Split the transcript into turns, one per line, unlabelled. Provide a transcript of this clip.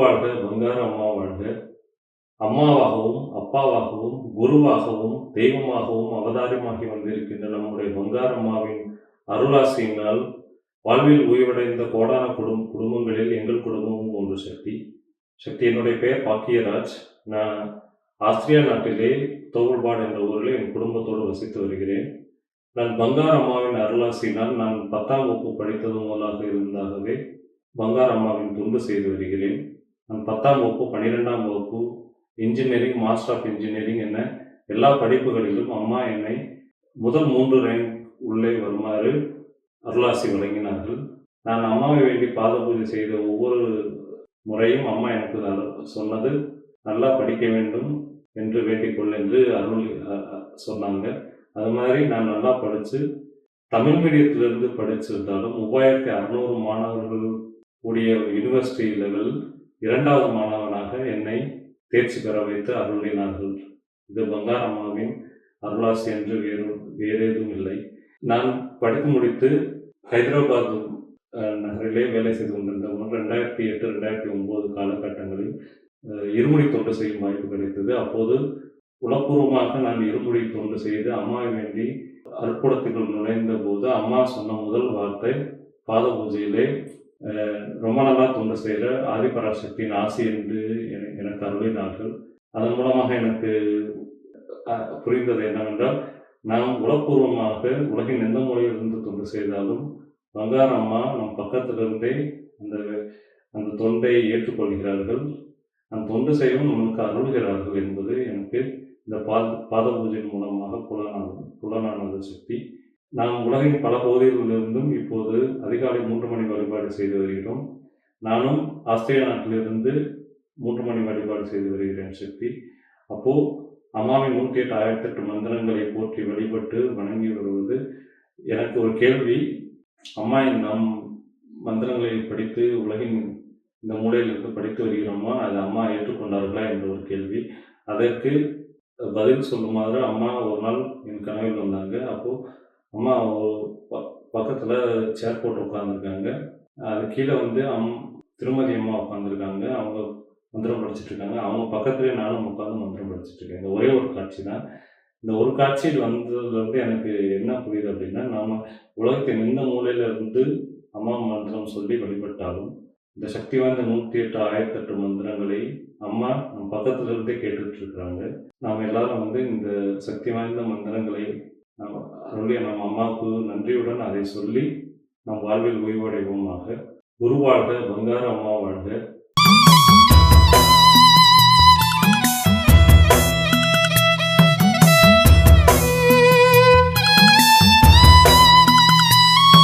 வாழ்க பங்கார அம்மா வாழ்க. அம்மாவாகவும் அப்பாவாகவும் குருவாகவும் தெய்வமாகவும் அவதாரமாகி வந்திருக்கின்ற நம்முடைய பங்கார அம்மாவின் அருளாசியினால் வாழ்வில் ஓய்வடைந்த கோடான குடும் குடும்பங்களில் எங்கள் குடும்பமும் ஒன்று சக்தி சக்தி என்னுடைய பெயர் பாக்கியராஜ். நான் ஆஸ்திரியா நாட்டிலே தோவல்பாடு என்ற ஊரில் என் குடும்பத்தோடு வசித்து வருகிறேன். நான் பங்கார அம்மாவின் அருளாசினால் நான் பத்தாம் வகுப்பு படித்தது முதலாக இருந்தாகவே பங்கார அம்மாவின் தொண்டு செய்து வருகிறேன். பத்தாம் வகுப்பு பன்னிரெண்டாம் வகுப்பு இன்ஜினியரிங் மாஸ்டர் ஆஃப் இன்ஜினியரிங் என எல்லா படிப்புகளிலும் அம்மா என்னை முதல் மூன்று ரேங்க் உள்ளே வருமாறு அருளாசி வழங்கினார்கள். நான் அம்மாவை வேண்டி பாத பூஜை செய்த ஒவ்வொரு முறையும் அம்மா எனக்கு அரு- சொன்னது நல்லா படிக்க வேண்டும் என்று வேண்டிக்கொள் என்று அருள் சொன்னாங்க. அது மாதிரி நான் நல்லா படித்து தமிழ் மீடியத்திலிருந்து படிச்சிருந்தாலும் மூவாயிரத்தி அறநூறு மாணவர்கள் கூடிய யூனிவர்சிட்டி லெவல் இரண்டாவது மாணவனாக என்னை தேர்ச்சி பெற வைத்து அருளினார்கள் இது பங்காரம்மாவின் அருளாசி என்று வேறு வேறேதும் இல்லை. நான் படித்து முடித்து ஹைதராபாத் நகரிலே வேலை செய்து கொண்டிருந்தவன் ரெண்டாயிரத்தி எட்டு ரெண்டாயிரத்தி ஒன்பது காலகட்டங்களில் இருமுடி தொண்டு செய்யும் வாய்ப்பு கிடைத்தது. அப்போது உளப்பூர்வமாக நான் இருமுடி தொண்டு செய்து அம்மாவை வேண்டி அற்புடத்துக்குள் நுழைந்த போது அம்மா சொன்ன முதல் வார்த்தை பாத பூஜையிலே ரொம்ப நல்லா தொண்டு செய்கிற ஆதிபராசக்தியின் ஆசி என்று எனக்கு அருளினார்கள். அதன் மூலமாக எனக்கு புரிந்தது என்னவென்றால் நாம் உளப்பூர்வமாக உலகின் எந்த மொழியிலிருந்து தொண்டு செய்தாலும் பங்கார அம்மா நம் பக்கத்திலிருந்தே அந்த அந்த தொண்டை ஏற்றுக்கொள்கிறார்கள். அந்த தொண்டு செய்யவும் நமக்கு அருள்கிறார்கள் என்பது எனக்கு இந்த பாத பாத பூஜையின் மூலமாக புலனானது புலனானது சக்தி. நாம் உலகின் பல பகுதிகளிலிருந்தும் இப்போது அதிகாலை மூன்று மணி வழிபாடு செய்து வருகிறோம். நானும் ஆஸ்திரேலியா நாட்டிலிருந்து மூன்று மணி வழிபாடு செய்து வருகிறேன் சக்தி அப்போ அம்மாவின் நூற்றி எட்டு ஆயிரத்தி எட்டு மந்திரங்களை போற்றி வழிபட்டு வணங்கி வருவது எனக்கு ஒரு கேள்வி. அம்மா நம் மந்திரங்களை படித்து உலகின் இந்த மூலையில் இருந்து படித்து வருகிறோமா? அது அம்மா ஏற்றுக்கொண்டார்களா என்ற ஒரு கேள்வி. அதற்கு பதில் சொல்லுமாறு அம்மா ஒரு நாள் என் கனவில் வந்தாங்க. அப்போது அம்மா பக்கத்தில் ப- சேர் போட்டு உட்காந்துருக்காங்க அது கீழே வந்து அம் திருமதி அம்மா உட்காந்துருக்காங்க அவங்க மந்திரம் படிச்சுட்டு இருக்காங்க அவங்க பக்கத்துலேயே நானும் உட்காந்து மந்திரம் படிச்சுட்டு இருக்கேன் இந்த ஒரே ஒரு காட்சி தான். இந்த ஒரு காட்சியில் வந்ததுலேருந்து எனக்கு என்ன புரியுது அப்படின்னா நாம் உலகத்தின் எந்த மூலையிலிருந்து அம்மா மந்திரம் சொல்லி வழிபட்டாலும் இந்த சக்தி வாய்ந்த நூற்றி எட்டு ஆயிரத்தி எட்டு மந்திரங்களை அம்மா நம் பக்கத்துல இருந்தே கேட்டுட்டு இருக்கிறாங்க நாம் எல்லாரும் வந்து இந்த சக்தி வாய்ந்த மந்திரங்களை அருளிய நம் அம்மாவுக்கு நன்றியுடன் அதை சொல்லி நம் வாழ்வில் ஓய்வடைவோமாக. உருவாழ்க பங்கார அம்மா வாழ்க